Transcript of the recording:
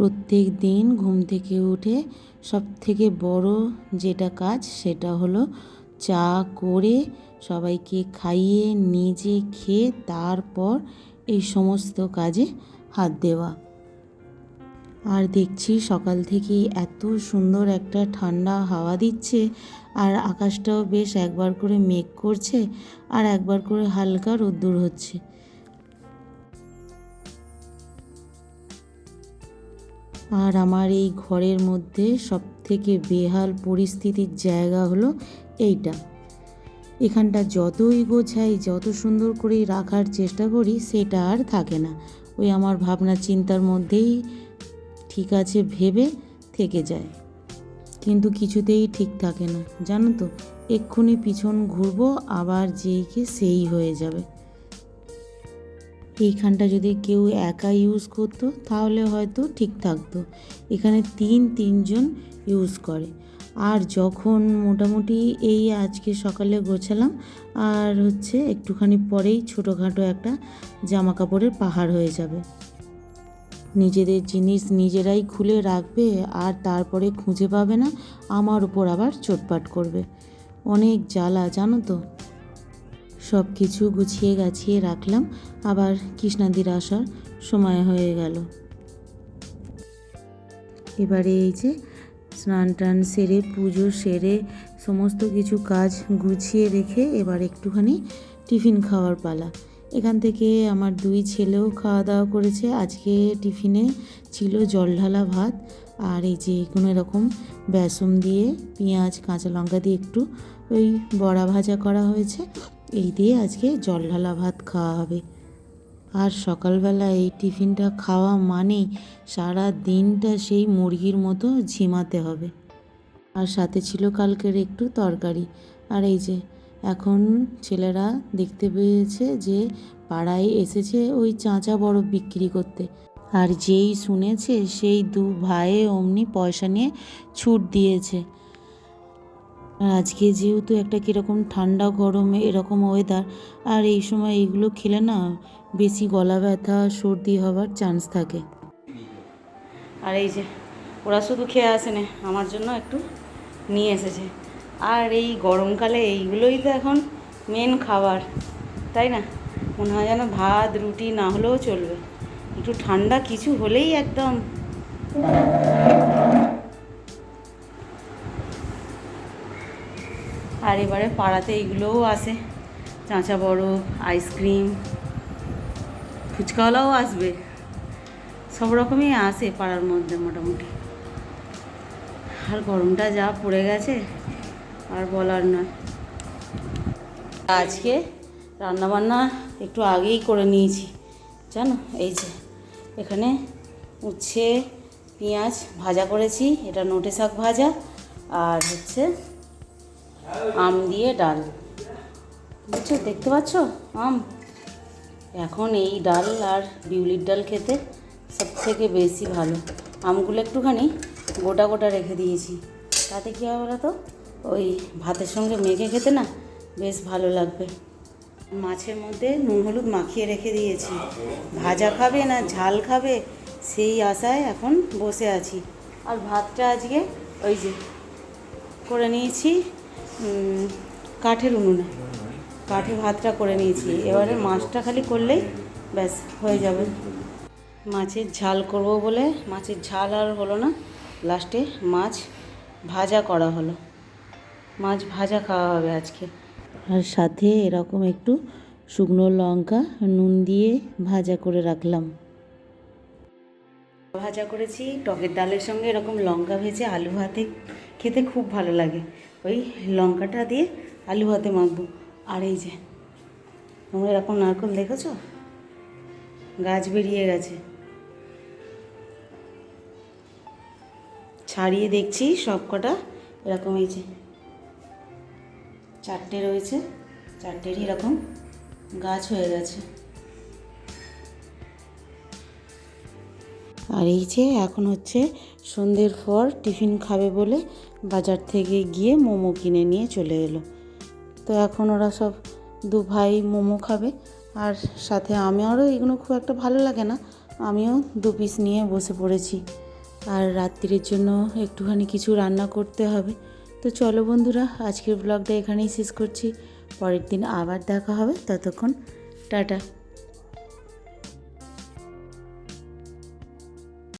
প্রত্যেক দিন ঘুম থেকে উঠে সব থেকে বড় যেটা কাজ সেটা হলো চা করে সবাইকে খাইয়ে নিজে খেয়ে তারপর এই সমস্ত কাজে হাত দেওয়া। আর দেখছি সকাল থেকেই এত সুন্দর একটা ঠান্ডা হাওয়া দিচ্ছে আর আকাশটাও বেশ একবার করে মেঘ করছে আর একবার করে হালকা রোদ্দুর হচ্ছে। আর আমার এই ঘরের মধ্যে সব থেকে বেহাল পরিস্থিতির জায়গা হলো এইটা। এখানটা যতই গোছাই, যত সুন্দর করে রাখার চেষ্টা করি, সেটা আর থাকে না। ওই আমার ভাবনা চিন্তার মধ্যেই ঠিক আছে ভেবে থেকে যায়। কিন্তু কিছুতেই ঠিক থাকে না। জানো তো, এক্ষুনি পিছন ঘুরবো, আবার যেইকে সেই হয়ে যাবে। এইখানটা যদি কেউ একা ইউজ করতো, তাহলে হয়তো ঠিক থাকতো। এখানে তিন, তিনজন ইউজ করে। আর যখন মোটামুটি এই আজকে সকালে গোছালাম, আর হচ্ছে একটুখানি পরেই ছোটোখাটো একটা জামা কাপড়ের পাহাড় হয়ে যাবে। নিজেদের জিনিস নিজেরাই খুলে রাখবে, আর তারপরে খুঁজে পাবে না, আমার উপর আবার চোটপাট করবে। অনেক জ্বালা, জানো তো? সব কিছু গুছিয়ে গাছিয়ে রাখলাম। আবার কৃষ্ণাদির আসার সময় হয়ে গেল। এবারে এই যে স্নান টান সেরে, পুজো সেরে, সমস্ত কিছু কাজ গুছিয়ে রেখে এবার একটুখানি টিফিন খাওয়ার পালা। এখান থেকে আমার দুই ছেলেও খাওয়া দাওয়া করেছে। আজকে টিফিনে ছিল জল ঢালা ভাত আর এই যে কোনো এরকম বেসন দিয়ে, পেঁয়াজ, কাঁচা লঙ্কা দিয়ে একটু ওই বড়া ভাজা করা হয়েছে। এই দিয়ে আজকে জল ঢালা ভাত খাওয়া হবে। আর সকালবেলা এই টিফিনটা খাওয়া মানেই সারা দিনটা সেই মুরগির মতো ঝিমাতে হবে। আর সাথে ছিল কালকের একটু তরকারি। আর এই যে এখন ছেলেরা দেখতে পেয়েছে যে পাড়ায় এসেছে ওই চাঁচা বরফ বিক্রি করতে। আর যেই শুনেছে সেই দু ভাইয়ে অমনি পয়সা নিয়ে ছুট দিয়েছে। আর আজকে যেহেতু একটা কীরকম ঠান্ডা গরমে এরকম ওয়েদার আর এই সময় এইগুলো খেলে না বেশি গলা ব্যথা, সর্দি হওয়ার চান্স থাকে। আর এই যে, ওরা শুধু খেয়ে আসেনি, আমার জন্য একটু নিয়ে এসেছে। আর এই গরমকালে এইগুলোই তো এখন মেন খাবার, তাই না? মনে হয় যেন ভাত, রুটি না হলেও চলবে। একটু ঠান্ডা কিছু হলেই একদম। আর এবারে পাড়াতে এইগুলোও আসে চাঁচা বরফ আইসক্রিম, ফুচকাওয়ালাও আসবে। সব রকমই আসে পাড়ার মধ্যে মোটামুটি। আর গরমটা যা পড়ে গেছে, আর বলার নয়। আজকে রান্নাবান্না একটু আগেই করে নিয়েছি, জানো? এই যে, এখানে উচ্ছে, পেঁয়াজ ভাজা করেছি, এটা নোটে শাক ভাজা, আর হচ্ছে আম দিয়ে ডাল। বুঝছ, দেখতে পাচ্ছ? আম। এখন এই ডাল আর বিউলির ডাল খেতে সব থেকে বেশি ভালো। আমগুলো একটুখানি গোটা গোটা রেখে দিয়েছি। তাতে কী হবে বলো তো? ওই ভাতের সঙ্গে মেখে খেতে না বেশ ভালো লাগবে। মাছের মধ্যে নুন হলুদ মাখিয়ে রেখে দিয়েছি। ভাজা খাবে না ঝাল খাবে সেই আশায় এখন বসে আছি। আর ভাতটা আজকে ওই যে করে নিয়েছি। কাঠের উনুনে। কাঠে ভাতটা করে নিয়েছি। এবারে মাছটা খালি করলেই ব্যাস, হয়ে যাবে। মাছের ঝাল করব বলে, মাছের ঝাল আর হলো না। লাস্টে মাছ ভাজা করা হলো। মাছ ভাজা খাওয়া হবে আজকে। আর সাথে এরকম একটু শুকনো লঙ্কা, নুন দিয়ে ভাজা করে রাখলাম। ভাজা করেছি, টকের ডালের সঙ্গে এরকম লঙ্কা ভেজে আলু ভাতে খেতে খুব ভালো লাগে। ওই লঙ্কাটা দিয়ে আলু ভাতে মাখবো। আর এই যে, তোমরা এরকম নারকল দেখেছ? গাছ বেরিয়ে গেছে। ছাড়িয়ে দেখছি সব কটা। এরকম এই যে, চারটে রয়েছে। চারটেরই এরকম গাছ হয়ে গেছে। আর এই যে এখন হচ্ছে সন্ধ্যের পর টিফিন খাবে বলে বাজার থেকে গিয়ে মোমো কিনে নিয়ে চলে এলো। তো এখন ওরা সব দু ভাই মোমো খাবে আর সাথে আমারও এগুলো খুব একটা ভালো লাগে না, আমিও দু পিস নিয়ে বসে পড়েছি। আর রাত্রির জন্য একটুখানি কিছু রান্না করতে হবে। তো চলো বন্ধুরা, আজকের ব্লগটা এখানেই শেষ করছি। পরের দিন আবার দেখা হবে, ততক্ষণ টাটা।